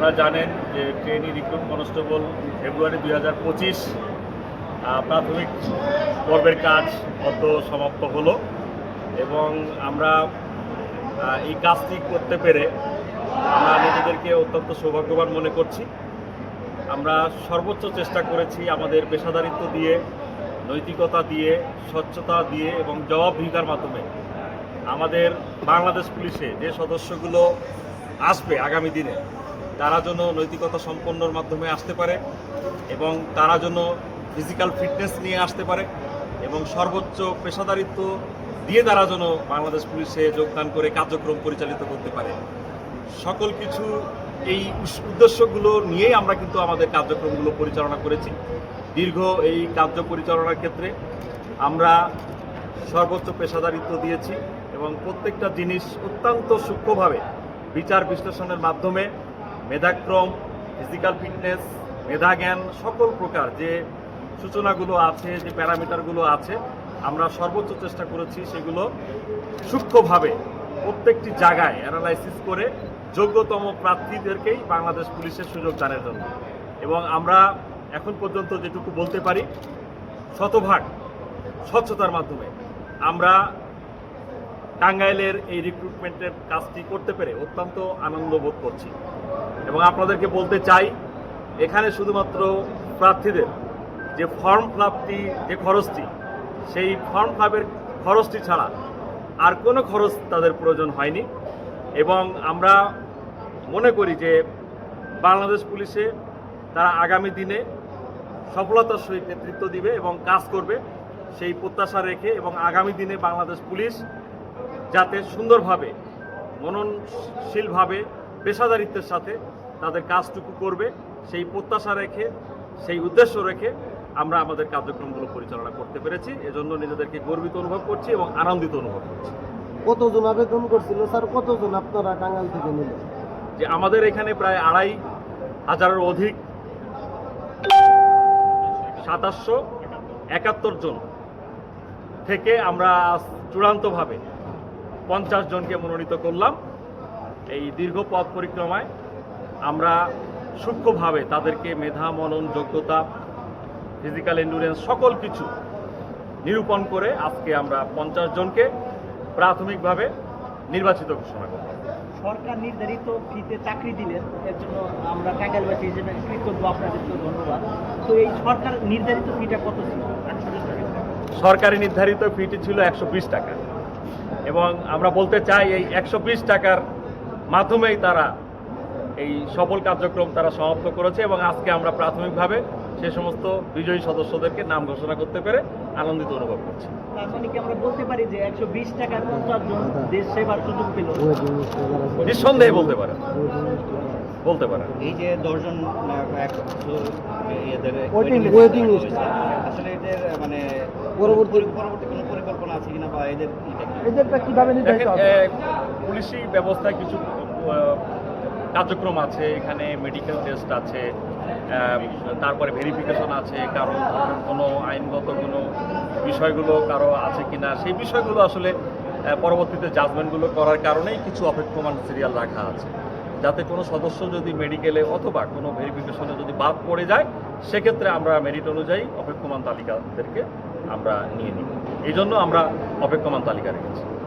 আপনারা জানেন যে ট্রেনি রিক্রুট কনস্টেবল ফেব্রুয়ারি দুই হাজার পঁচিশ প্রাথমিক পর্বের কাজ অত সমাপ্ত হলো এবং আমরা এই কাজটি করতে পেরে আমরা নিজেদেরকে অত্যন্ত সৌভাগ্যবান মনে করছি। আমরা সর্বোচ্চ চেষ্টা করেছি আমাদের পেশাদারিত্ব দিয়ে, নৈতিকতা দিয়ে, স্বচ্ছতা দিয়ে এবং জবাবদিহিতার মাধ্যমে আমাদের বাংলাদেশ পুলিশে যে সদস্যগুলো আসবে আগামী দিনে তারা যেন নৈতিকতা সম্পন্নর মাধ্যমে আসতে পারে এবং তারা যেন ফিজিক্যাল ফিটনেস নিয়ে আসতে পারে এবং সর্বোচ্চ পেশাদারিত্ব দিয়ে তারা যেন বাংলাদেশ পুলিশে যোগদান করে কার্যক্রম পরিচালিত করতে পারে। সকল কিছু এই উদ্দেশ্যগুলো নিয়েই আমরা কিন্তু আমাদের কার্যক্রমগুলো পরিচালনা করেছি। দীর্ঘ এই কার্য পরিচালনার ক্ষেত্রে আমরা সর্বোচ্চ পেশাদারিত্ব দিয়েছি এবং প্রত্যেকটা জিনিস অত্যন্ত সূক্ষ্মভাবে বিচার বিশ্লেষণের মাধ্যমে মেধাক্রম ফিজিক্যাল ফিটনেস মেধাজ্ঞান, সকল প্রকার যে সূচনাগুলো আছে, যে প্যারামিটারগুলো আছে, আমরা সর্বোচ্চ চেষ্টা করেছি সেগুলো সূক্ষ্মভাবে প্রত্যেকটি জায়গায় অ্যানালাইসিস করে যোগ্যতম প্রার্থীদেরকেই বাংলাদেশ পুলিশের সুযোগ দানের জন্য। এবং আমরা এখন পর্যন্ত যেটুকু বলতে পারি, শতভাগ স্বচ্ছতার মাধ্যমে আমরা টাঙ্গাইলের এই রিক্রুটমেন্টের কাজটি করতে পেরে অত্যন্ত আনন্দ বোধ করছি। এবং আপনাদেরকে বলতে চাই, এখানে শুধুমাত্র প্রার্থীদের যে ফর্ম ফ্লাপটি, যে খরচটি, সেই ফর্ম ফ্লাপের খরচটি ছাড়া আর কোনো খরচ তাদের প্রয়োজন হয়নি। এবং আমরা মনে করি যে বাংলাদেশ পুলিশে তারা আগামী দিনে সফলতার সহিত নেতৃত্ব দিবে এবং কাজ করবে সেই প্রত্যাশা রেখে এবং আগামী দিনে বাংলাদেশ পুলিশ যাতে সুন্দরভাবে, মননশীলভাবে পেশাদারিত্বের সাথে তাদের কাজটুকু করবে সেই প্রত্যাশা রেখে সেই উদ্দেশ্য রেখে আমরা আমাদের কার্যক্রমগুলো পরিচালনা করতে পেরেছি। এজন্য নিজেদেরকে গর্বিত অনুভব করছি এবং আনন্দিত অনুভব করছি। কতজন আবেদন করছিল স্যার? কতজন আপনারা টাঙ্গাইল থেকে নিলেন? যে আমাদের এখানে প্রায় আড়াই হাজারের অধিক সাতাশশো একাত্তর জন থেকে আমরা চূড়ান্তভাবে পঞ্চাশ জনকে মনোনীত করলাম। এই দীর্ঘ পথ পরিক্রমায় আমরা সূক্ষ্মভাবে তাদেরকে মেধা মনন যোগ্যতা ফিজিক্যাল এন্ডুরেন্স সকল কিছু নিরূপণ করে আজকে আমরা পঞ্চাশ জনকে প্রাথমিকভাবে নির্বাচিত ঘোষণা করলাম সরকার নির্ধারিত ফিতে চাকরি দিলেন এর জন্য আমরা টাঙ্গাইলবাসী হিসেবে কৃতজ্ঞ আপনাদেরকে ধন্যবাদ। তো এই সরকার নির্ধারিত ফিটা কত ছিল? সরকারি নির্ধারিত ফিটি ছিল একশো বিশ টাকা। এবং আমরা বলতে চাই এই একশো বিশ টাকার মাধ্যমেই তারা এই সফল কার্যক্রম তারা সমাপ্ত করেছে এবং আজকে আমরা প্রাথমিকভাবে সে সমস্ত বিজয়ী সদস্যদেরকে নাম ঘোষণা করতে পেরে আনন্দিত অনুভব করছি। আমরা বলতে পারি যে একশো বিশ টাকার পঞ্চাশ জন দেশ সেবার সুযোগ পেল। নিঃসন্দেহে বলতে পারেন। বলতে পারেন। এই যে দশজন আসলে এদের মানে পরবর্তী- পরবর্তী কোনো পরিকল্পনা আছে কিনা বা এদের এদেরটা কীভাবে নির্ধারিত হবে? পুলিশি ব্যবস্থায় কিছু কার্যক্রম আছে এখানে মেডিকেল টেস্ট আছে তারপরে ভেরিফিকেশন আছে কারও কোনো আইনগত কোনো বিষয়গুলো কারও আছে কিনা সেই বিষয়গুলো আসলে পরবর্তীতে জাজমেন্টগুলো করার কারণেই কিছু অপেক্ষমান সিরিয়াল রাখা আছে। যাতে কোনো সদস্য যদি মেডিকেলে অথবা কোনো ভেরিফিকেশনে যদি বাদ পড়ে যায় সেক্ষেত্রে আমরা মেরিট অনুযায়ী অপেক্ষমান তালিকাদেরকে আমরা নিয়ে নিই এই জন্য আমরা অপেক্ষমান তালিকা রেখেছি।